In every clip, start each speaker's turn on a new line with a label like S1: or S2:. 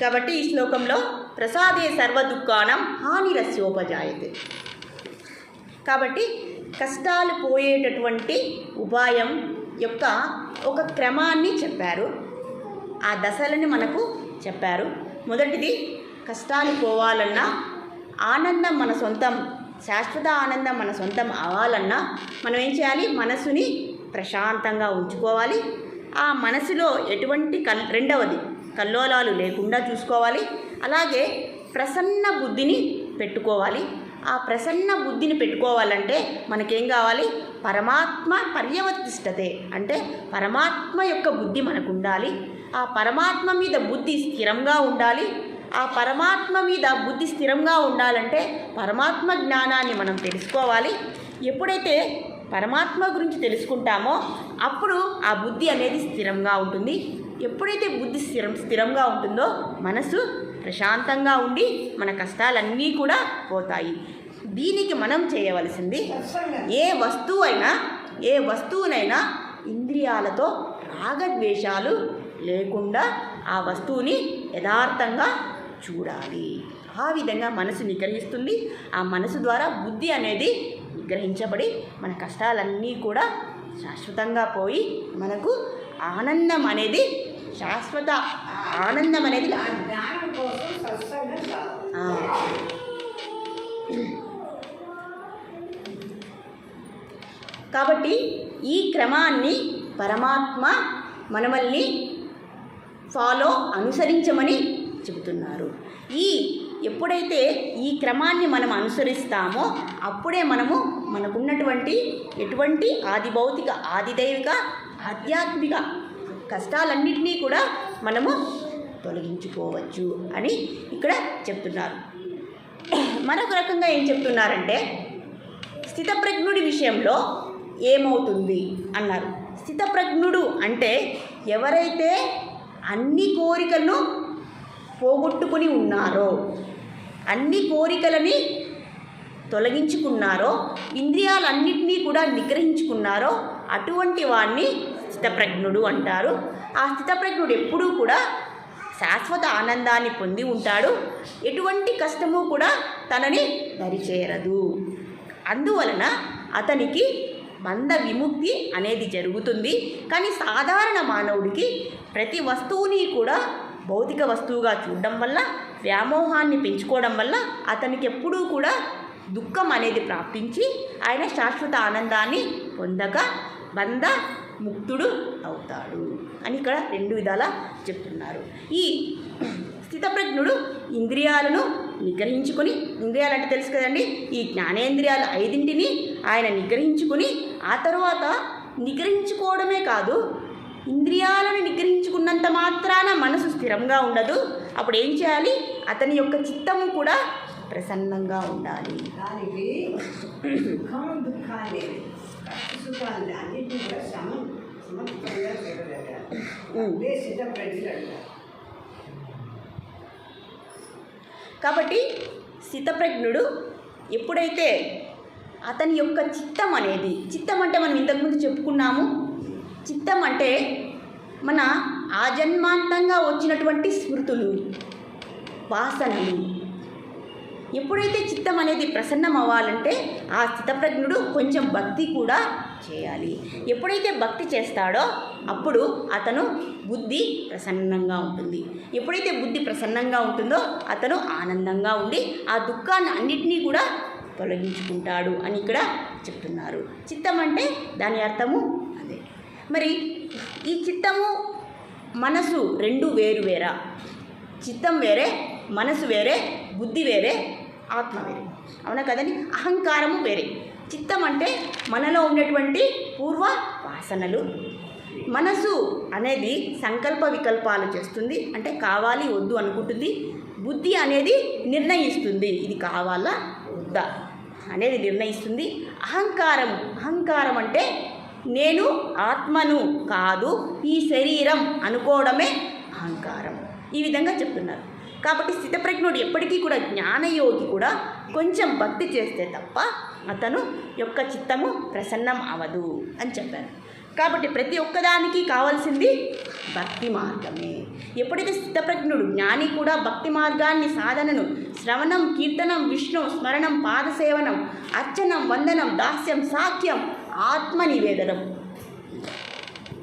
S1: కాబట్టి ఈ శ్లోకంలో ప్రసాదే సర్వ దుఃఖానం హానిరస్యోపజాయతే. కాబట్టి కష్టాలు పోయేటటువంటి ఉపాయం యొక్క ఒక క్రమాన్ని చెప్పారు. ఆ దశలని మనకు చెప్పారు. మొదటిది కష్టాలు పోవాలన్నా ఆనందం మన సొంతం శాశ్వత ఆనందం మన సొంతం అవ్వాలన్నా మనం ఏం చేయాలి? మనసుని ప్రశాంతంగా ఉంచుకోవాలి. ఆ మనసులో ఎటువంటి కల్ రెండవది కల్లోలాలు లేకుండా చూసుకోవాలి. అలాగే ప్రసన్న బుద్ధిని పెట్టుకోవాలి. ఆ ప్రసన్న బుద్ధిని పెట్టుకోవాలంటే మనకేం కావాలి? పరమాత్మ పర్యవర్తిష్టతే అంటే పరమాత్మ యొక్క బుద్ధి మనకు ఉండాలి ఆ పరమాత్మ మీద బుద్ధి స్థిరంగా ఉండాలి. ఆ పరమాత్మ మీద బుద్ధి స్థిరంగా ఉండాలంటే పరమాత్మ జ్ఞానాన్ని మనం తెలుసుకోవాలి. ఎప్పుడైతే పరమాత్మ గురించి తెలుసుకుంటామో అప్పుడు ఆ బుద్ధి అనేది స్థిరంగా ఉంటుంది. ఎప్పుడైతే బుద్ధి స్థిరం స్థిరంగా ఉంటుందో మనసు ప్రశాంతంగా ఉండి మన కష్టాలన్నీ కూడా పోతాయి. దీనికి మనం చేయవలసింది ఏ వస్తువు అయినా ఏ వస్తువునైనా ఇంద్రియాలతో రాగద్వేషాలు లేకుండా ఆ వస్తువుని యథార్థంగా చూడాలి. ఆ విధంగా మనసు నిగ్రహిస్తుంది ఆ మనసు ద్వారా బుద్ధి అనేది నిగ్రహించబడి మన కష్టాలన్నీ కూడా శాశ్వతంగా పోయి మనకు ఆనందం అనేది శాశ్వత ఆనందం అనేది కాబట్టి ఈ క్రమాన్ని పరమాత్మ మనమల్ని ఫాలో అనుసరించమని చెబుతున్నారు. ఈ ఎప్పుడైతే ఈ క్రమాన్ని మనం అనుసరిస్తామో అప్పుడే మనము మనకున్నటువంటి ఎటువంటి ఆది భౌతిక ఆదిదైవిక ఆధ్యాత్మిక కష్టాలన్నింటినీ కూడా మనము తొలగించుకోవచ్చు అని ఇక్కడ చెప్తున్నారు. మరొక రకంగా ఏం చెప్తున్నారంటే స్థితప్రజ్ఞుడి విషయంలో ఏమవుతుంది అన్నారు. స్థితప్రజ్ఞుడు అంటే ఎవరైతే అన్ని కోరికలను పోగొట్టుకుని ఉన్నారో అన్ని కోరికలని తొలగించుకున్నారో ఇంద్రియాలన్నింటినీ కూడా నిగ్రహించుకున్నారో అటువంటి వాణ్ణి స్థితప్రజ్ఞుడు అంటారు. ఆ స్థితప్రజ్ఞుడు ఎప్పుడూ కూడా శాశ్వత ఆనందాన్ని పొంది ఉంటాడు. ఎటువంటి కష్టము కూడా తనని దరిచేరదు. అందువలన అతనికి మంద విముక్తి అనేది జరుగుతుంది. కానీ సాధారణ మానవుడికి ప్రతి వస్తువుని కూడా భౌతిక వస్తువుగా చూడడం వల్ల వ్యామోహాన్ని పెంచుకోవడం వల్ల అతనికి ఎప్పుడూ కూడా దుఃఖం అనేది ప్రాప్తించి ఆయన శాశ్వత ఆనందాన్ని పొందక బంధ ముక్తుడు అవుతాడు అని ఇక్కడ రెండు విధాల చెప్తున్నారు. ఈ స్థితప్రజ్ఞుడు ఇంద్రియాలను నిగ్రహించుకొని ఇంద్రియాలంటే తెలుసు కదండి ఈ జ్ఞానేంద్రియాలు ఐదింటిని ఆయన నిగ్రహించుకొని ఆ తర్వాత నిగ్రహించుకోవడమే కాదు ఇంద్రియాలను నిగ్రహించుకున్నంత మాత్రాన మనసు స్థిరంగా ఉండదు. అప్పుడు ఏం చేయాలి? అతని యొక్క చిత్తము కూడా ప్రసన్నంగా ఉండాలి. కాబట్టి స్థితప్రజ్ఞుడు ఎప్పుడైతే అతని యొక్క చిత్తం అనేది చిత్తం అంటే మనం ఇంతకుముందు చెప్పుకున్నాము చిత్తం అంటే మన ఆజన్మాంతంగా వచ్చినటువంటి స్మృతులు వాసనలు. ఎప్పుడైతే చిత్తం అనేది ప్రసన్నం అవ్వాలంటే ఆ స్థితప్రజ్ఞుడు కొంచెం భక్తి కూడా చేయాలి. ఎప్పుడైతే భక్తి చేస్తాడో అప్పుడు అతను బుద్ధి ప్రసన్నంగా ఉంటుంది. ఎప్పుడైతే బుద్ధి ప్రసన్నంగా ఉంటుందో అతను ఆనందంగా ఉండి ఆ దుఃఖాన్ని అన్నిటినీ కూడా తొలగించుకుంటాడు అని ఇక్కడ చెప్తున్నారు. చిత్తం అంటే దాని అర్థము మరి ఈ చిత్తము మనసు రెండు వేరు వేరా. చిత్తం వేరే మనసు వేరే బుద్ధి వేరే ఆత్మ వేరే. అవునా కదండి? అహంకారము వేరే. చిత్తం అంటే మనలో ఉన్నటువంటి పూర్వ వాసనలు. మనసు అనేది సంకల్ప వికల్పాలు చేస్తుంది. అంటే కావాలి వద్దు అనుకుంటుంది. బుద్ధి అనేది నిర్ణయిస్తుంది. ఇది కావాలా వద్దా? అనేది నిర్ణయిస్తుంది. అహంకారం అహంకారం అంటే నేను ఆత్మను కాదు ఈ శరీరం అనుకోవడమే అహంకారం. ఈ విధంగా చెప్తున్నారు. కాబట్టి స్థితప్రజ్ఞుడు ఎప్పటికీ కూడా జ్ఞానయోగి కూడా కొంచెం భక్తి చేస్తే తప్ప అతను యొక్క చిత్తము ప్రసన్నం అవదు అని చెప్పారు. కాబట్టి ప్రతి ఒక్కదానికి కావాల్సింది భక్తి మార్గమే. ఎప్పుడైతే స్థితప్రజ్ఞుడు జ్ఞాని కూడా భక్తి మార్గాన్ని సాధనను శ్రవణం కీర్తనం విష్ణు స్మరణం పాదసేవనం అర్చనం వందనం దాస్యం సాఖ్యం ఆత్మ నివేదనం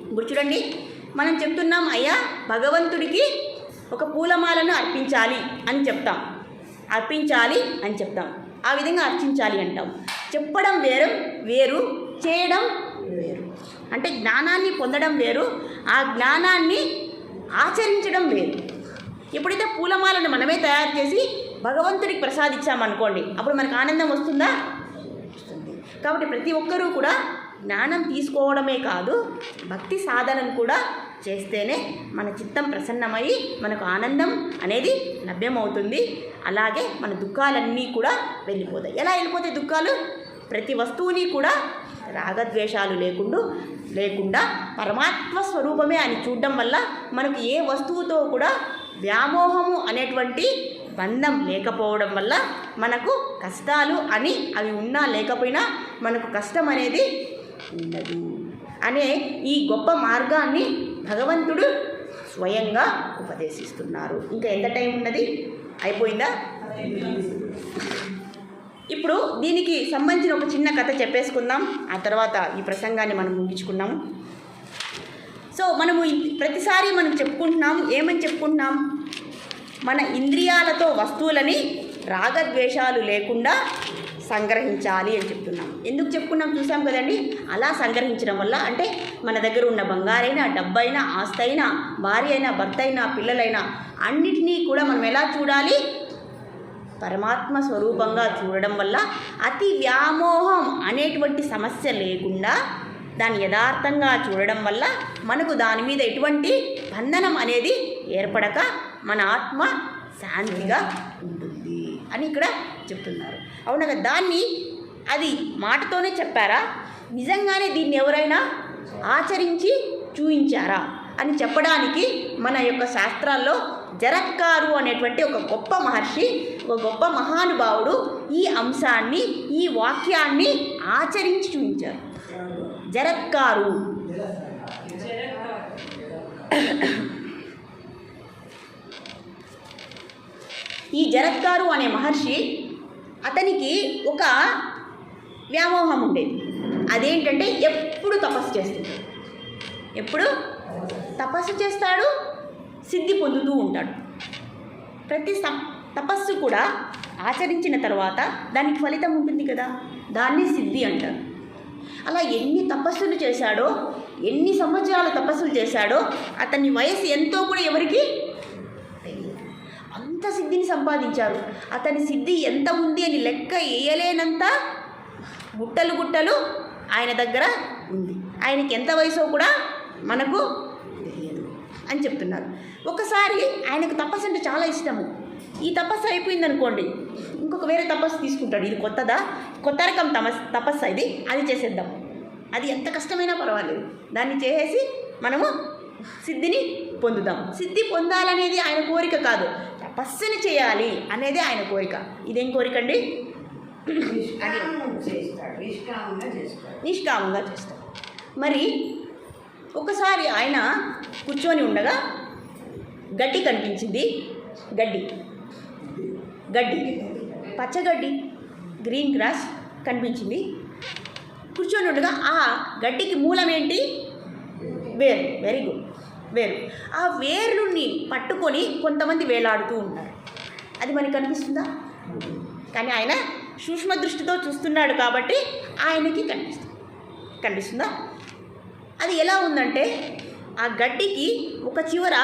S1: ఇప్పుడు చూడండి మనం చెప్తున్నాం అయ్యా భగవంతుడికి ఒక పూలమాలను అర్పించాలి అని చెప్తాం. అర్పించాలి అని చెప్తాం. ఆ విధంగా అర్చించాలి అంటాం. చెప్పడం వేరు వేరు చేయడం వేరు. అంటే జ్ఞానాన్ని పొందడం వేరు ఆ జ్ఞానాన్ని ఆచరించడం వేరు. ఎప్పుడైతే పూలమాలను మనమే తయారు చేసి భగవంతుడికి ప్రసాదించామనుకోండి అప్పుడు మనకు ఆనందం వస్తుందా? కాబట్టి ప్రతి ఒక్కరూ కూడా జ్ఞానం తీసుకోవడమే కాదు భక్తి సాధనను కూడా చేస్తేనే మన చిత్తం ప్రసన్నమై మనకు ఆనందం అనేది లభ్యమవుతుంది. అలాగే మన దుఃఖాలన్నీ కూడా వెళ్ళిపోతాయి. ఎలా వెళ్ళిపోతాయి దుఃఖాలు? ప్రతి వస్తువుని కూడా రాగద్వేషాలు లేకుండా లేకుండా పరమాత్మ స్వరూపమే అని చూడడం వల్ల మనకు ఏ వస్తువుతో కూడా వ్యామోహము అనేటువంటి బంధం లేకపోవడం వల్ల మనకు కష్టాలు అని అవి ఉన్నా లేకపోయినా మనకు కష్టం అనేది ఉండదు. అనే ఈ గొప్ప మార్గాన్ని భగవంతుడు స్వయంగా ఉపదేశిస్తున్నారు. ఇంకా ఎంత టైం ఉన్నది? అయిపోయిందా? ఇప్పుడు దీనికి సంబంధించిన ఒక చిన్న కథ చెప్పేసుకుందాం. ఆ తర్వాత ఈ ప్రసంగాన్ని మనం ముగించుకున్నాము సో మనము ప్రతిసారి మనం చెప్పుకుంటున్నాం ఏమని చెప్పుకుంటున్నాం? మన ఇంద్రియాలతో వస్తువులని రాగద్వేషాలు లేకుండా సంగ్రహించాలి అని చెప్తున్నాం. ఎందుకు చెప్పుకున్నాం చూసాం కదండి? అలా సంగ్రహించడం వల్ల అంటే మన దగ్గర ఉన్న బంగారైనా డబ్బైనా ఆస్తి అయినా భార్య అయినా భర్త అయినా పిల్లలైనా అన్నిటినీ కూడా మనం ఎలా చూడాలి? పరమాత్మ స్వరూపంగా చూడడం వల్ల అతి వ్యామోహం అనేటువంటి సమస్య లేకుండా దాన్ని యథార్థంగా చూడడం వల్ల మనకు దాని మీద ఎటువంటి బంధనం అనేది ఏర్పడక మన ఆత్మ శాంతిగా ఉంటుంది అని ఇక్కడ చెప్తున్నారు. అవునా దాన్ని అది మాటతోనే చెప్పారా? నిజంగానే దీన్ని ఎవరైనా ఆచరించి చూయించారా? అని చెప్పడానికి మన యొక్క శాస్త్రాల్లో జరత్కారు అనేటువంటి ఒక గొప్ప మహర్షి ఒక గొప్ప మహానుభావుడు ఈ అంశాన్ని ఈ వాక్యాన్ని ఆచరించి చూపించారు జరత్కారు. ఈ జరత్కారు అనే మహర్షి అతనికి ఒక వ్యామోహం ఉండేది. అదేంటంటే ఎప్పుడు తపస్సు చేస్తుంది ఎప్పుడు? తపస్సు చేస్తాడు సిద్ధి పొందుతూ ఉంటాడు. ప్రతి తపస్సు కూడా ఆచరించిన తర్వాత దానికి ఫలితం ఉంటుంది కదా. దాన్ని సిద్ధి అంటారు. అలా ఎన్ని తపస్సులు చేశాడో ఎన్ని సంవత్సరాలు తపస్సులు చేశాడో అతని వయసు ఎంతో కూడా ఎవరికి అంత సిద్ధిని సంపాదించారు. అతని సిద్ధి ఎంత ఉంది అని లెక్క వేయలేనంత గుట్టలు గుట్టలు ఆయన దగ్గర ఉంది. ఆయనకి ఎంత వయసో కూడా మనకు తెలియదు అని చెప్తున్నారు. ఒకసారి ఆయనకు తపస్సు అంటే చాలా ఇష్టము. ఈ తపస్సు అయిపోయింది అనుకోండి ఇంకొక వేరే తపస్సు తీసుకుంటాడు. ఇది కొత్తదా? కొత్త రకం తమస్ తపస్సు ఇది. అది చేసేద్దాం. అది ఎంత కష్టమైనా పర్వాలేదు. దాన్ని చేసేసి మనము సిద్ధిని పొందుదాం. సిద్ధి పొందాలనేది ఆయన కోరిక కాదు. తపస్సుని చేయాలి అనేది ఆయన కోరిక. ఇదేం కోరిక అండి
S2: నిష్కామంగా చేస్తాడు.
S1: మరి ఒకసారి ఆయన కూర్చొని ఉండగా గడ్డి కనిపించింది. గడ్డి. గడ్డి. పచ్చగడ్డి. గ్రీన్ గ్రాస్ కనిపించింది. కూర్చొని ఉండగా ఆ గడ్డికి మూలం ఏంటి? వేరు. Very good. వేరు ఆ వేర్లుని పట్టుకొని కొంతమంది వేలాడుతూ ఉంటారు. అది మనకి కనిపిస్తుందా? కానీ ఆయన సూక్ష్మ దృష్టితో చూస్తున్నాడు కాబట్టి ఆయనకి కనిపిస్తుంది. కనిపిస్తుందా? అది ఎలా ఉందంటే ఆ గడ్డికి ఒక చివర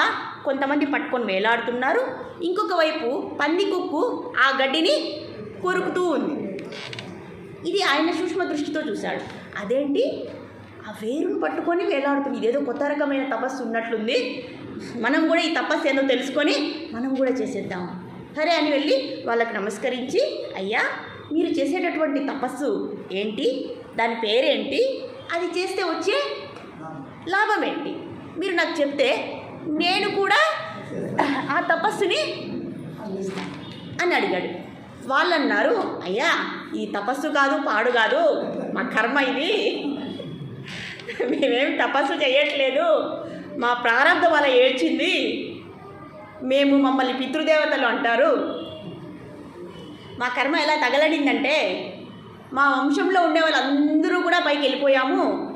S1: కొంతమంది పట్టుకొని వేలాడుతున్నారు. ఇంకొక వైపు పంది కుక్కు ఆ గడ్డిని కొరుకుతూ ఉంది. ఇది ఆయన సూక్ష్మ దృష్టితో చూశాడు. అదేంటి? ఆ వేరును పట్టుకొని వేలాడుతుంది. ఇదేదో కొత్త రకమైన తపస్సు ఉన్నట్లుంది. మనం కూడా ఈ తపస్సు ఏందో తెలుసుకొని మనం కూడా చేసేద్దాం. సరే అని వెళ్ళి వాళ్ళకి నమస్కరించి అయ్యా మీరు చేసేటటువంటి తపస్సు ఏంటి? దాని పేరేంటి? అది చేస్తే వచ్చే లాభం ఏంటి? మీరు నాకు చెప్తే నేను కూడా ఆ తపస్సుని అని అడిగాడు. వాళ్ళు అన్నారు అయ్యా ఈ తపస్సు కాదు పాడు కాదు. మా కర్మ ఇది. మేమేం తపస్సు చేయట్లేదు. మా ప్రారంభం అలా ఏడ్చింది. మేము మమ్మల్ని పితృదేవతలు అంటారు. మా కర్మ ఎలా తగలడిందంటే మా వంశంలో ఉండే వాళ్ళందరూ కూడా పైకి వెళ్ళిపోయాము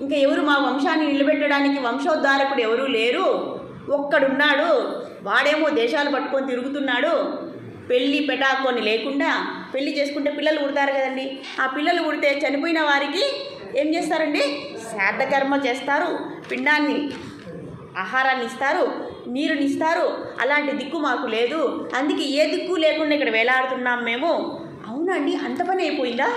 S1: ఇంకా ఎవరు మా వంశాన్ని నిలబెట్టడానికి వంశోద్ధారకుడు ఎవరూ లేరు. ఒక్కడున్నాడు. వాడేమో దేశాలు పట్టుకొని తిరుగుతున్నాడు. పెళ్ళి పెటాకొని లేకుండా పెళ్ళి చేసుకుంటే పిల్లలు పుడతారు కదండి. ఆ పిల్లలు పుడితే చనిపోయిన వారికి ఏం చేస్తారండి? శ్రాద్ధ చేస్తారు. పిండాన్ని ఆహారాన్ని ఇస్తారు. నీరుని ఇస్తారు. అలాంటి దిక్కు మాకు లేదు. అందుకే ఏ దిక్కు లేకుండా ఇక్కడ వేలాడుతున్నాం మేము. అవునండి అంత పని అయిపోయిందా?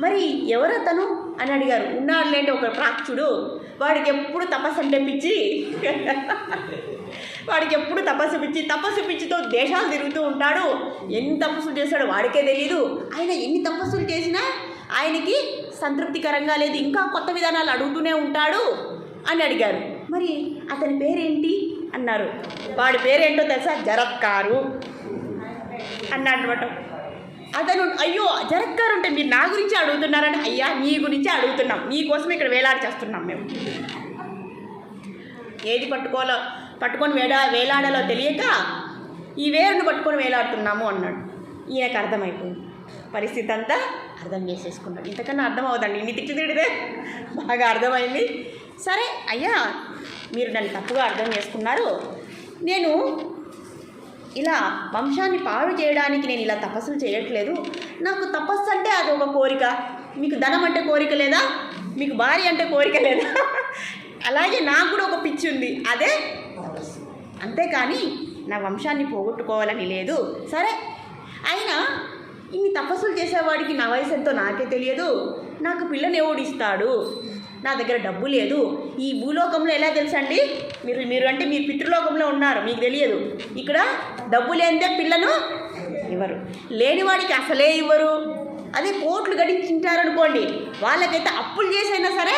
S1: మరి ఎవరతను అని అడిగారు. ఉన్నాడులేండి ఒక ప్రాక్షుడు వాడికి ఎప్పుడు తపస్సు అంటే పిచ్చి. వాడికి ఎప్పుడు తపస్సు పిచ్చి. తపస్సు పిచ్చితో దేశాలు తిరుగుతూ ఉంటాడు. ఎన్ని తపస్సులు చేస్తాడో వాడికే తెలియదు ఆయన ఎన్ని తపస్సులు చేసినా ఆయనకి సంతృప్తికరంగా లేదు. ఇంకా కొత్త విధానాలు అడుగుతూనే ఉంటాడు అని అడిగారు. మరి అతని పేరేంటి? అన్నారు. వాడి పేరేంటో తెలుసా? జరత్కారు. అన్నమాట అతను అయ్యో జరత్కారు అంటే మీరు నా గురించి అడుగుతున్నారని అయ్యా నీ గురించి అడుగుతున్నాం. నీకోసం ఇక్కడ వేలాడి చేస్తున్నాం మేము. ఏది పట్టుకోవాలో పట్టుకొని వేడా వేలాడాలో తెలియక ఈ వేరును పట్టుకొని వేలాడుతున్నాము అన్నాడు. ఈయనకు అర్థమైపోయింది. పరిస్థితి అంతా అర్థం చేసేసుకున్నాడు ఇంతకన్నా అర్థం అవుదండి ఇన్ని తిట్టి తిడితే బాగా అర్థమైంది. సరే అయ్యా మీరు నన్ను తప్పుగా అర్థం చేసుకున్నారు. నేను ఇలా వంశాన్ని పాడు చేయడానికి నేను ఇలా తపస్సులు చేయట్లేదు. నాకు తపస్సు అంటే అది ఒక కోరిక. మీకు ధనం అంటే కోరిక లేదా? మీకు భార్య అంటే కోరిక లేదా? అలాగే నాకు కూడా ఒక పిచ్చి ఉంది. అదే తపస్సు. అంతేకాని నా వంశాన్ని పోగొట్టుకోవాలని లేదు. సరే అయినా ఇన్ని చేసేవాడికి నా వయసు ఎంతో నాకే తెలియదు. నాకు పిల్లని ఎవడిస్తాడు నా దగ్గర డబ్బు లేదు. ఈ భూలోకంలో ఎలా తెలుసండి? మీరు మీరు అంటే మీరు పితృలోకంలో ఉన్నారు మీకు తెలియదు. ఇక్కడ డబ్బు లేనిదే పిల్లను ఇవ్వరు. లేనివాడికి అసలే ఇవ్వరు. అదే కోట్లు గడించుంటారనుకోండి వాళ్ళకైతే అప్పులు చేసైనా సరే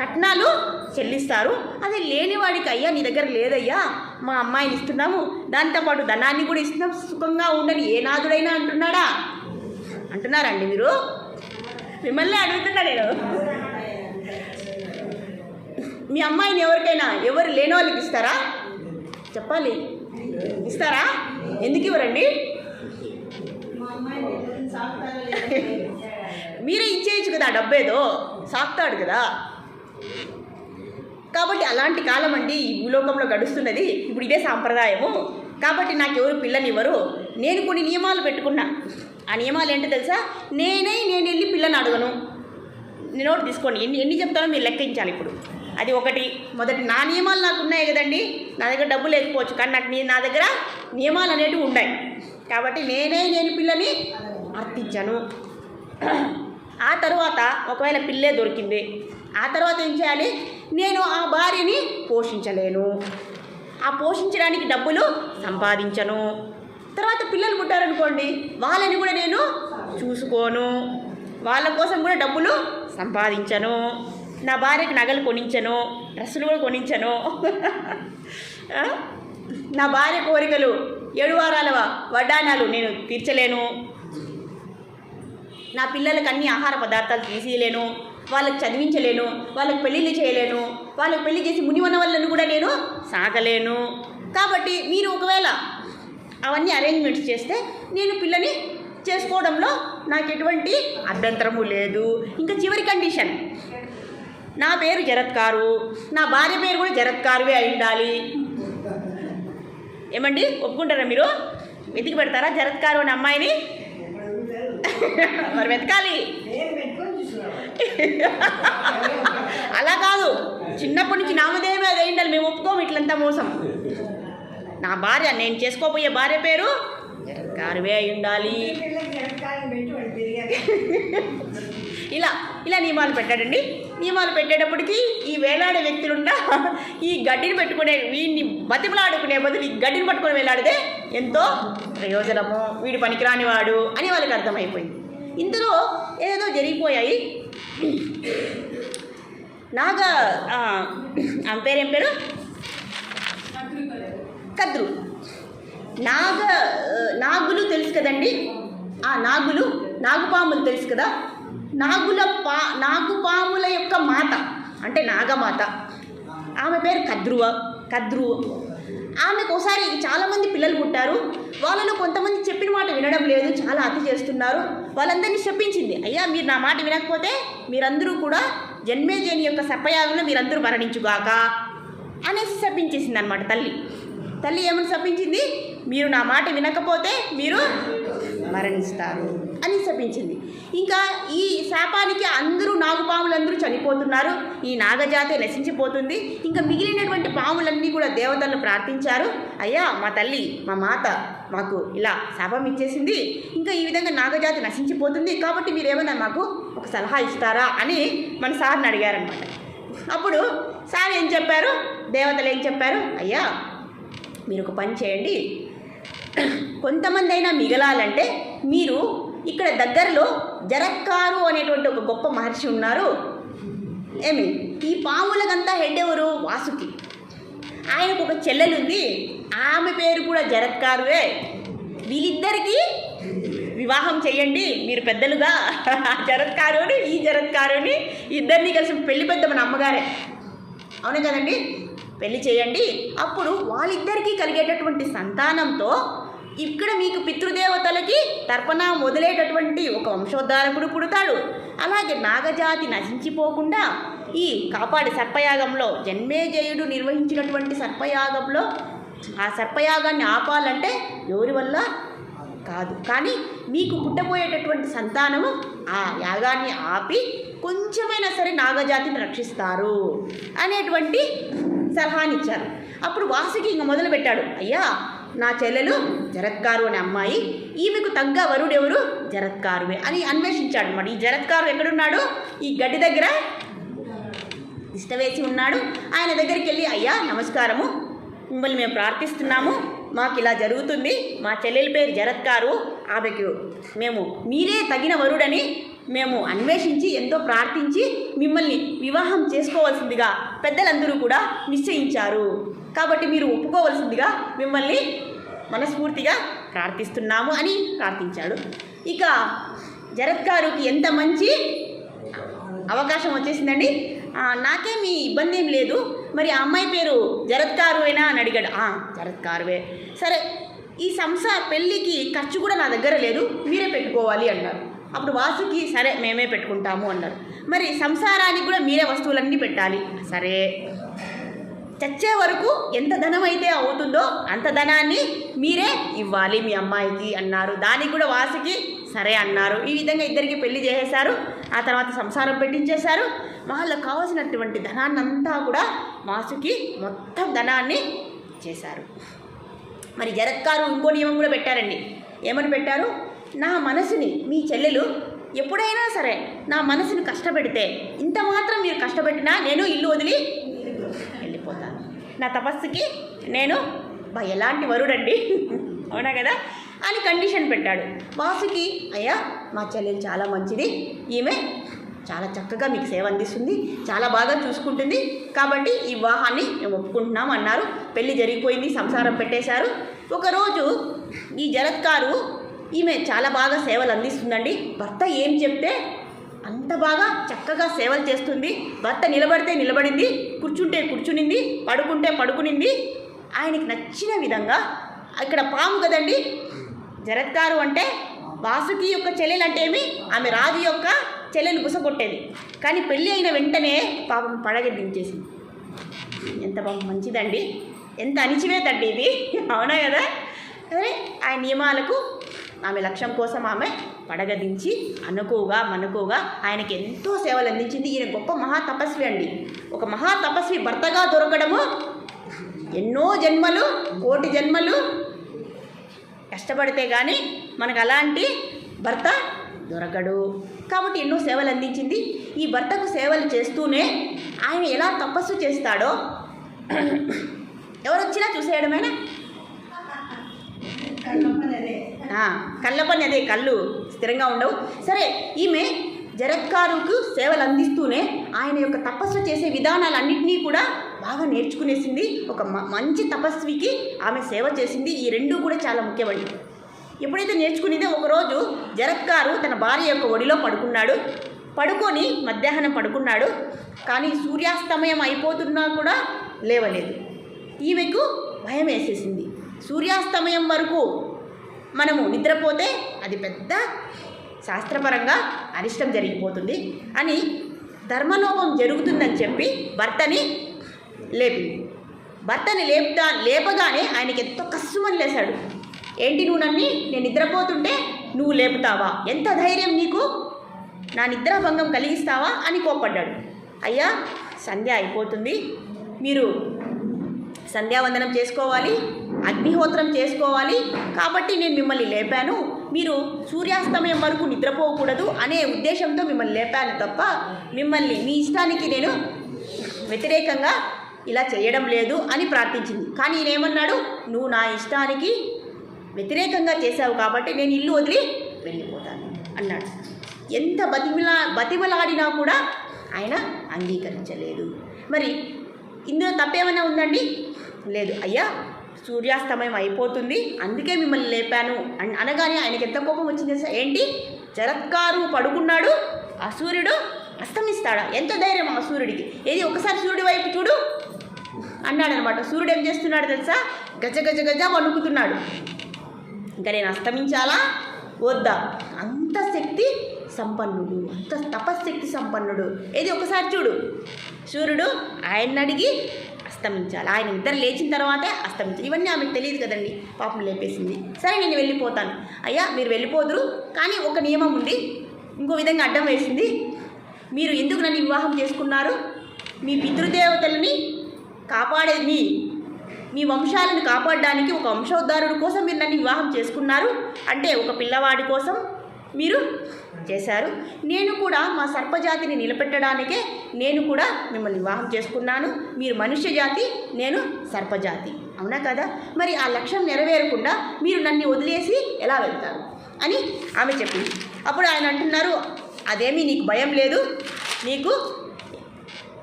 S1: కట్నాలు చెల్లిస్తారు. అదే లేనివాడికి అయ్యా నీ దగ్గర లేదయ్యా మా అమ్మాయిని ఇస్తున్నాము. దాంతోపాటు ధనాన్ని కూడా ఇస్తున్నాం. సుఖంగా ఉండని ఏ నాదుడైనా అంటున్నాడా? అంటున్నారండి మీరు? మిమ్మల్ని అడుగుతున్నా నేను. మీ అమ్మాయిని ఎవరికైనా ఎవరు లేని వాళ్ళకి ఇస్తారా? చెప్పాలి. ఇస్తారా? ఎందుకు ఇవ్వరండి? మీరే ఇచ్చేయచ్చు కదా డబ్బేదో. సాక్తాడు కదా. కాబట్టి అలాంటి కాలం అండి ఈ భూలోకంలో గడుస్తున్నది. ఇప్పుడు ఇదే సాంప్రదాయము. కాబట్టి నాకు ఎవరు పిల్లనివ్వరు. నేను కొన్ని నియమాలు పెట్టుకున్నా. ఆ నియమాలు ఏంటో తెలుసా? నేనే నేను వెళ్ళి పిల్లని అడగను. నోట్ తీసుకోండి. ఎన్ని ఎన్ని చెప్తానో మీరు లెక్కించాలి ఇప్పుడు. అది ఒకటి. మొదటి నా నియమాలు నాకు ఉన్నాయి కదండి. నా దగ్గర డబ్బు లేకపోవచ్చు. కానీ నాకు నీ- నా దగ్గర నియమాలు అనేటివి ఉన్నాయి. కాబట్టి నేనే నేను పిల్లని అర్థించను. ఆ తర్వాత ఒకవేళ పిల్లే దొరికింది. ఆ తర్వాత ఏం చేయాలి? నేను ఆ భార్యని పోషించలేను. ఆ పోషించడానికి డబ్బులు సంపాదించను. తర్వాత పిల్లలు పుట్టారనుకోండి వాళ్ళని కూడా నేను చూసుకోను. వాళ్ళ కోసం కూడా డబ్బులు సంపాదించను. నా భార్యకి నగలు కొనించను డ్రెస్సులు కూడా కొనించను. నా భార్య కోరికలు ఏడు వారాల వడ్డానాలు నేను తీర్చలేను. నా పిల్లలకు అన్ని ఆహార పదార్థాలు తీసేయలేను. వాళ్ళకి చదివించలేను. వాళ్ళకి పెళ్ళిళ్ళు చేయలేను. వాళ్ళకి పెళ్ళి చేసి మునివన్న వాళ్ళని కూడా నేను సాగలేను. కాబట్టి మీరు ఒకవేళ అవన్నీ అరేంజ్మెంట్స్ చేస్తే నేను పిల్లని చేసుకోవడంలో నాకు ఎటువంటి అభ్యంతరము లేదు. ఇంకా చివరి కండిషన్ నా పేరు జరత్కారు నా భార్య పేరు కూడా జరత్కారువే అయి ఉండాలి. ఏమండి? ఒప్పుకుంటారా మీరు? వెతికి పెడతారా జరత్కారు అనే అమ్మాయిని? మరి వెతకాలి. అలా కాదు. చిన్నప్పటి నుంచి నామదేవే అది అయిండాలి మేము ఒప్పుకోము ఇట్లంతా మోసం. నా భార్య నేను చేసుకోబోయే భార్య పేరు గారువే అయి ఉండాలి. ఇలా ఇలా నియమాలు పెట్టాడండి. నియమాలు పెట్టేటప్పటికి ఈ వేలాడే వ్యక్తులుండా ఈ గడ్డిని పెట్టుకునే వీడిని బతిమలాడుకునే బదులు ఈ గడ్డిని పట్టుకొని వేలాడితే ఎంతో ప్రయోజనము. వీడు పనికిరాని వాడు అని వాళ్ళకి అర్థమైపోయింది. ఇందులో ఏదో జరిగిపోయాయి. నాగా ఆ, పేరు పేరేం పేరు? కద్రు. నాగ నాగులు తెలుసు కదండి? ఆ నాగులు నాగుపాములు తెలుసు కదా? నాగుల పా నాగుపాముల యొక్క మాత అంటే నాగమాత. ఆమె పేరు కద్రువ కద్రువ. ఆమెకు ఒకసారి చాలామంది పిల్లలు పుట్టారు. వాళ్ళలో కొంతమంది చెప్పిన మాట వినడం లేదు చాలా అతి చేస్తున్నారు. వాళ్ళందరినీ చెప్పించింది అయ్యా మీరు నా మాట వినకపోతే మీరందరూ కూడా జన్మేజయుని యొక్క సర్పయాగంలో మీరందరూ మరణించుగాక అనేసి శపించేసింది అనమాట తల్లి. తల్లి ఏమని శపించింది? మీరు నా మాట వినకపోతే మీరు మరణిస్తారు అని శపించింది. ఇంకా ఈ శాపానికి అందరూ నాగుపాములందరూ చనిపోతున్నారు. ఈ నాగజాతి నశించిపోతుంది. ఇంకా మిగిలినటువంటి పాములన్నీ కూడా దేవతలను ప్రార్థించారు. అయ్యా మా తల్లి మా మాత మాకు ఇలా శాపం ఇచ్చేసింది. ఇంకా ఈ విధంగా నాగజాతి నశించిపోతుంది. కాబట్టి మీరు ఏమైనా మాకు ఒక సలహా ఇస్తారా అని మన సార్ని అడిగారనమాట అప్పుడు సార్ ఏం చెప్పారు? దేవతలు ఏం చెప్పారు? అయ్యా మీరు ఒక పని చేయండి. కొంతమంది అయినా మిగలాలంటే మీరు ఇక్కడ దగ్గరలో జరక్కారు అనేటువంటి ఒక గొప్ప మహర్షి ఉన్నారు. ఏమి? ఈ పాములకంతా హెడ్ ఎవరు వాసుకి. ఆయనకు ఒక చెల్లెలుంది. ఆమె పేరు కూడా జరత్కారువే వీళ్ళిద్దరికీ వివాహం చేయండి. మీరు పెద్దలుగా. జరత్కారుని ఈ జరత్కారుని ఇద్దరిని కలిసి పెళ్ళి పెద్ద మన అమ్మగారే. అవునే కదండి? పెళ్ళి చేయండి. అప్పుడు వాళ్ళిద్దరికీ కలిగేటటువంటి సంతానంతో ఇక్కడ మీకు పితృదేవతలకి తర్పణ మొదలైనటువంటి ఒక వంశోద్ధారకుడు పుడతాడు. అలాగే నాగజాతి నశించిపోకుండా ఈ కాపాడి సర్పయాగంలో జన్మేజయుడు నిర్వహించినటువంటి సర్పయాగంలో ఆ సర్పయాగాన్ని ఆపాలంటే ఎవరి వల్ల కాదు. కానీ మీకు పుట్టబోయేటటువంటి సంతానము ఆ యాగాన్ని ఆపి కొంచెమైనా సరే నాగజాతిని రక్షిస్తారు అనేటువంటి సలహానిచ్చారు. అప్పుడు వాసుకి ఇంక మొదలుపెట్టాడు అయ్యా నా చెల్లెలు జరత్కారు అనే అమ్మాయి ఈమెకు తగ్గ వరుడెవరు జరత్కారువే అని అన్వేషించాడు అనమాట ఈ జరత్కారు ఎక్కడున్నాడు? ఈ గడ్డి దగ్గర ఇష్టవేసి ఉన్నాడు. ఆయన దగ్గరికి వెళ్ళి అయ్యా నమస్కారము. మిమ్మల్ని మేము ప్రార్థిస్తున్నాము. మాకు ఇలా జరుగుతుంది. మా చెల్లెలి పేరు జరత్కారు. ఆమెకు మేము మీరే తగిన వరుడని మేము అన్వేషించి ఎంతో ప్రార్థించి మిమ్మల్ని వివాహం చేసుకోవాల్సిందిగా పెద్దలందరూ కూడా నిశ్చయించారు. కాబట్టి మీరు ఒప్పుకోవలసిందిగా మిమ్మల్ని మనస్ఫూర్తిగా ప్రార్థిస్తున్నాము అని ప్రార్థించాడు. ఇక జరత్కారుకి ఎంత మంచి అవకాశం వచ్చేసిందండి? నాకేమి నాకేమీ ఇబ్బంది ఏం లేదు. మరి ఆ అమ్మాయి పేరు జరత్కారువేనా అని అడిగాడు. జరత్కారువే సరే ఈ సంసార పెళ్ళికి ఖర్చు కూడా నా దగ్గర లేదు. మీరే పెట్టుకోవాలి అన్నారు. అప్పుడు వాసుకి సరే మేమే పెట్టుకుంటాము అన్నారు. మరి సంసారానికి కూడా మీరే వస్తువులన్నీ పెట్టాలి. సరే. చచ్చే వరకు ఎంత ధనం అయితే అవుతుందో అంత ధనాన్ని మీరే ఇవ్వాలి మీ అమ్మాయికి అన్నారు. దానికి కూడా వాసుకి సరే అన్నారు. ఈ విధంగా ఇద్దరికి పెళ్ళి చేసేశారు. ఆ తర్వాత సంసారం పెట్టించేశారు. వాళ్ళకు కావాల్సినటువంటి ధనాన్ని అంతా కూడా వాసుకి మొత్తం ధనాన్ని చేశారు మరి జరత్కారు ఇంకో నియమం కూడా పెట్టారండి. ఏమని పెట్టారు? నా మనసుని మీ చెల్లెలు ఎప్పుడైనా సరే నా మనసుని కష్టపెడితే ఇంత మాత్రం మీరు కష్టపెట్టినా నేను ఇల్లు వదిలి వెళ్ళిపోతాను నా తపస్సుకి నేను బా ఎలాంటి వరుడండి? అవునా కదా? అని కండిషన్ పెట్టాడు. వాసుకి అయ్యా మా చెల్లెలు చాలా మంచిది. ఈమె చాలా చక్కగా మీకు సేవ అందిస్తుంది చాలా బాగా చూసుకుంటుంది. కాబట్టి ఈ వివాహాన్ని మేము ఒప్పుకుంటున్నాం అన్నారు. పెళ్ళి జరిగిపోయింది సంసారం పెట్టేశారు. ఒకరోజు ఈ జరత్కారు ఈమె చాలా బాగా సేవలు అందిస్తుందండి. భర్త ఏం చెప్తే అంత బాగా చక్కగా సేవలు చేస్తుంది. భర్త నిలబడితే నిలబడింది కూర్చుంటే కూర్చునింది పడుకుంటే పడుకునింది. ఆయనకి నచ్చిన విధంగా ఇక్కడ పాము కదండి. జరత్కారు అంటే వాసుకి యొక్క చెల్లెలు అంటే ఏమి? ఆమె రాజు యొక్క చెల్లెలు బుసగొట్టేది కానీ పెళ్ళి అయిన వెంటనే పాపం పడగ దించేసింది ఎంత పాపం మంచిదండి. ఎంత అణిచివేతండి ఇది. అవునా కదా? అదే ఆ నియమాలకు ఆమె లక్ష్యం కోసం ఆమె పడగదించి అనుకోగా మనుకోగా ఆయనకి ఎంతో సేవలు అందించింది. ఈయన గొప్ప మహా తపస్వి అండి. ఒక మహా తపస్వి భర్తగా దొరకడము ఎన్నో జన్మలు కోటి జన్మలు కష్టపడితే కానీ మనకు అలాంటి భర్త దొరకడు. కాబట్టి ఎన్నో సేవలు అందించింది. ఈ భర్తకు సేవలు చేస్తూనే ఆయన ఎలా తపస్సు చేస్తాడో ఎవరొచ్చినా చూసేయడమేనా?
S2: కళ్ళమ్మనదే
S1: కళ్ళ పని అదే కళ్ళు. స్థిరంగా ఉండవు. సరే ఈమె జరత్కారుకు సేవలు అందిస్తూనే ఆయన యొక్క తపస్సు చేసే విధానాలన్నింటినీ కూడా బాగా నేర్చుకునేసింది. ఒక మంచి తపస్వికి ఆమె సేవ చేసింది. ఈ రెండు కూడా చాలా ముఖ్యమండి ఎప్పుడైతే నేర్చుకునేదో ఒకరోజు జరత్కారు తన భార్య యొక్క ఒడిలో పడుకున్నాడు. పడుకొని మధ్యాహ్నం పడుకున్నాడు. కానీ సూర్యాస్తమయం అయిపోతున్నా కూడా లేవలేదు. ఈమెకు భయం వేసేసింది. సూర్యాస్తమయం వరకు మనము నిద్రపోతే అది పెద్ద శాస్త్రపరంగా అరిష్టం జరిగిపోతుంది అని ధర్మలోపం జరుగుతుందని చెప్పి భర్తని లేపింది భర్తని లేపుతా లేపగానే ఆయనకి ఎంతో కష్టమని లేశాడు. ఏంటి నువ్వు నన్ను నేను నిద్రపోతుంటే నువ్వు లేపుతావా? ఎంత ధైర్యం నీకు? నా నిద్రాభంగం కలిగిస్తావా? అని కోప్పడ్డాడు. అయ్యా సంధ్య అయిపోతుంది. మీరు సంధ్యావందనం చేసుకోవాలి. అగ్నిహోత్రం చేసుకోవాలి కాబట్టి నేను మిమ్మల్ని లేపాను. మీరు సూర్యాస్తమయం వరకు నిద్రపోకూడదు అనే ఉద్దేశంతో మిమ్మల్ని లేపాను తప్ప మిమ్మల్ని మీ ఇష్టానికి నేను వ్యతిరేకంగా ఇలా చేయడం లేదు అని ప్రార్థించింది. కానీ ఈయనేమన్నాడు నువ్వు నా ఇష్టానికి వ్యతిరేకంగా చేశావు కాబట్టి నేను ఇల్లు వదిలి వెళ్ళిపోతాను అన్నాడు. ఎంత బతిమిలా బతిమలాడినా కూడా ఆయన అంగీకరించలేదు. మరి ఇందులో తప్పేమైనా ఉందండి? లేదు. అయ్యా సూర్యాస్తమయం అయిపోతుంది. అందుకే మిమ్మల్ని లేపాను. అన్ అనగానే ఆయనకి ఎంత కోపం వచ్చింది తెలుసా? ఏంటి? జరత్కారు పడుకున్నాడు. ఆ సూర్యుడు అస్తమిస్తాడా? ఎంత ధైర్యం ఆ సూర్యుడికి? ఏది ఒకసారి సూర్యుడి వైపు చూడు. అన్నాడనమాట. సూర్యుడు ఏం చేస్తున్నాడు తెలుసా? గజ గజ గజ వణుకుతున్నాడు. ఇంకా నేను అస్తమించాలా? వద్దా? అంత శక్తి సంపన్నుడు. అంత తపశ్శక్తి సంపన్నుడు. ఏది ఒకసారి చూడు. సూర్యుడు ఆయన్ని అడిగి అస్తమించాలి. ఆయన నిద్ర లేచిన తర్వాతే అస్తమించాలి. ఇవన్నీ ఆమెకు తెలియదు కదండి. పాపం లేపేసింది. సరే నేను వెళ్ళిపోతాను. అయ్యా మీరు వెళ్ళిపోదురు. కానీ ఒక నియమం ఉంది. ఇంకో విధంగా అడ్డం వేసింది. మీరు ఎందుకు నన్ను వివాహం చేసుకున్నారు? మీ పితృదేవతలని కాపాడే మీ మీ వంశాలను కాపాడడానికి ఒక వంశోద్ధారుడి కోసం మీరు నన్ను వివాహం చేసుకున్నారు. అంటే ఒక పిల్లవాడి కోసం మీరు చేశారు. నేను కూడా మా సర్పజాతిని నిలబెట్టడానికే నేను కూడా మిమ్మల్ని వివాహం చేసుకున్నాను. మీరు మనుష్య జాతి నేను సర్పజాతి. అవునా కదా? మరి ఆ లక్ష్యం నెరవేరకుండా మీరు నన్ను వదిలేసి ఎలా వెళ్తారు? అని ఆమె చెప్పింది. అప్పుడు ఆయన అంటున్నారు అదేమీ నీకు భయం లేదు. నీకు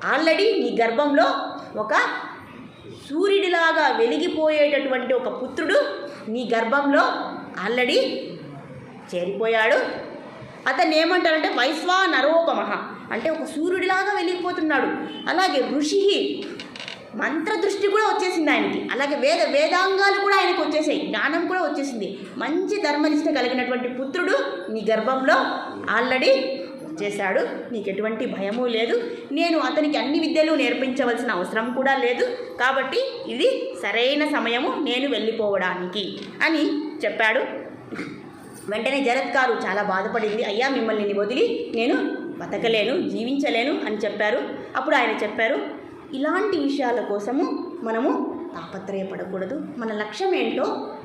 S1: ఆల్రెడీ నీ గర్భంలో ఒక సూర్యుడిలాగా వెలిగిపోయేటటువంటి ఒక పుత్రుడు. నీ గర్భంలో ఆల్రెడీ చేరిపోయాడు. అతన్ని ఏమంటారంటే వైశ్వా నరోపమహ అంటే ఒక సూర్యుడిలాగా వెళ్ళిపోతున్నాడు అలాగే ఋషి మంత్రదృష్టి కూడా వచ్చేసింది ఆయనకి. అలాగే వేద వేదాంగాలు కూడా ఆయనకు వచ్చేసాయి. జ్ఞానం కూడా వచ్చేసింది. మంచి ధర్మనిష్ట కలిగినటువంటి పుత్రుడు నీ గర్భంలో ఆల్రెడీ చేశాడు నీకు ఎటువంటి భయము లేదు. నేను అతనికి అన్ని విద్యలు నేర్పించవలసిన అవసరం కూడా లేదు. కాబట్టి ఇది సరైన సమయము నేను వెళ్ళిపోవడానికి అని చెప్పాడు. వెంటనే జరత్కారు చాలా బాధపడింది. అయ్యా మిమ్మల్ని వదిలి నేను బతకలేను జీవించలేను అని చెప్పారు. అప్పుడు ఆయన చెప్పారు ఇలాంటి విషయాల కోసము మనము తాపత్రయపడకూడదు. మన లక్ష్యం ఏంటో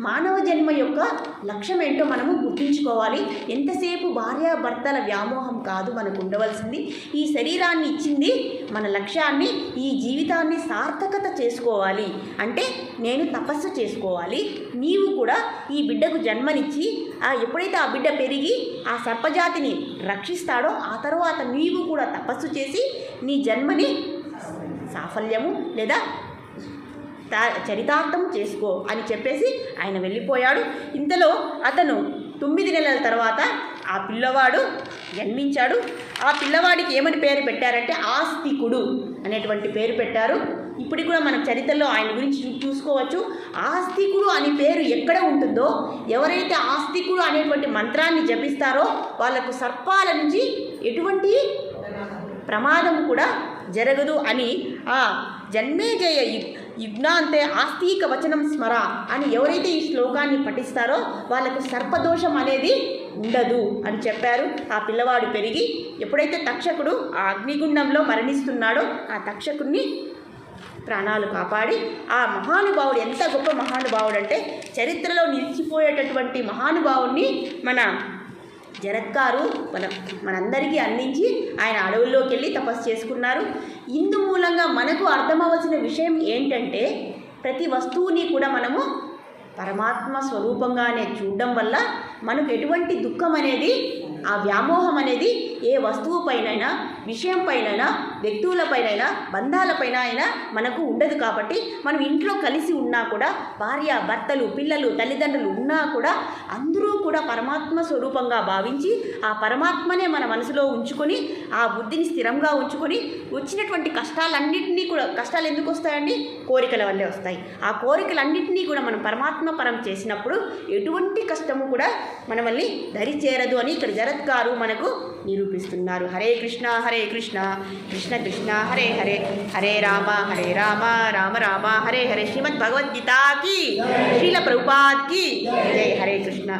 S1: మానవ జన్మ యొక్క లక్ష్యం ఏంటో మనము గుర్తుంచుకోవాలి. ఎంతసేపు భార్యాభర్తల వ్యామోహం కాదు మనకు ఉండవలసింది. ఈ శరీరాన్ని ఇచ్చింది మన లక్ష్యాన్ని ఈ జీవితాన్ని సార్థకత చేసుకోవాలి. అంటే నేను తపస్సు చేసుకోవాలి. నీవు కూడా ఈ బిడ్డకు జన్మనిచ్చి ఎప్పుడైతే ఆ బిడ్డ పెరిగి ఆ సర్పజాతిని రక్షిస్తాడో ఆ తర్వాత నీవు కూడా తపస్సు చేసి నీ జన్మని సాఫల్యము లేదా చరితార్థం చేసుకో అని చెప్పేసి ఆయన వెళ్ళిపోయాడు. ఇంతలో అతను తొమ్మిది నెలల తర్వాత ఆ పిల్లవాడు జన్మించాడు. ఆ పిల్లవాడికి ఏమని పేరు పెట్టారంటే ఆస్తికుడు అనేటువంటి పేరు పెట్టారు. ఇప్పుడు కూడా మనం చరిత్రలో ఆయన గురించి చూసుకోవచ్చు. ఆస్తికుడు అని పేరు ఎక్కడ ఉంటుందో ఎవరైతే ఆస్తికుడు అనేటువంటి మంత్రాన్ని జపిస్తారో వాళ్ళకు సర్పాల నుంచి ఎటువంటి ప్రమాదం కూడా జరగదు అని ఆ జన్మేజయ యుజ్ఞాంతే యుగ్నాంతే ఆస్తిక వచనం స్మర అని ఎవరైతే ఈ శ్లోకాన్ని పఠిస్తారో వాళ్ళకు సర్పదోషం అనేది ఉండదు అని చెప్పారు. ఆ పిల్లవాడు పెరిగి ఎప్పుడైతే తక్షకుడు ఆ అగ్నిగుండంలో మరణిస్తున్నాడో ఆ తక్షకుడిని ప్రాణాలు కాపాడి ఆ మహానుభావుడు ఎంత గొప్ప మహానుభావుడు అంటే చరిత్రలో నిలిచిపోయేటటువంటి మహానుభావుడిని మన జరత్కారు మన మనందరికీ అందించి ఆయన అడవుల్లోకి వెళ్ళి తపస్సు చేసుకున్నారు. ఇందు మూలంగా మనకు అర్థమవలసిన విషయం ఏంటంటే ప్రతి వస్తువుని కూడా మనము పరమాత్మ స్వరూపంగానే చూడడం వల్ల మనకు ఎటువంటి దుఃఖం అనేది ఆ వ్యామోహం అనేది ఏ వస్తువు పైనైనా విషయం పైన వ్యక్తులపైన బంధాలపైన అయినా మనకు ఉండదు కాబట్టి మనం ఇంట్లో కలిసి ఉన్నా కూడా భార్య భర్తలు పిల్లలు తల్లిదండ్రులు ఉన్నా కూడా అందరూ కూడా పరమాత్మ స్వరూపంగా భావించి ఆ పరమాత్మనే మన మనసులో ఉంచుకొని ఆ బుద్ధిని స్థిరంగా ఉంచుకొని వచ్చినటువంటి కష్టాలన్నింటినీ కూడా కష్టాలు ఎందుకు వస్తాయండి? కోరికల వల్లే వస్తాయి. ఆ కోరికలన్నింటినీ కూడా మనం పరమాత్మ పరం చేసినప్పుడు ఎటువంటి కష్టము కూడా మనల్ని దరి చేరదు అని ఇక్కడ జరత్ గారు మనకు నిరూపిస్తున్నారు. హరే కృష్ణ హరే కృష్ణ. కృష్ణ కృష్ణ హరే హరే హరే రామ హరే రామ రామ రామ హరే హరే శ్రీమద్ భగవద్గీతాకి శ్రీల ప్రభుపాద్కి జై హరే కృష్ణ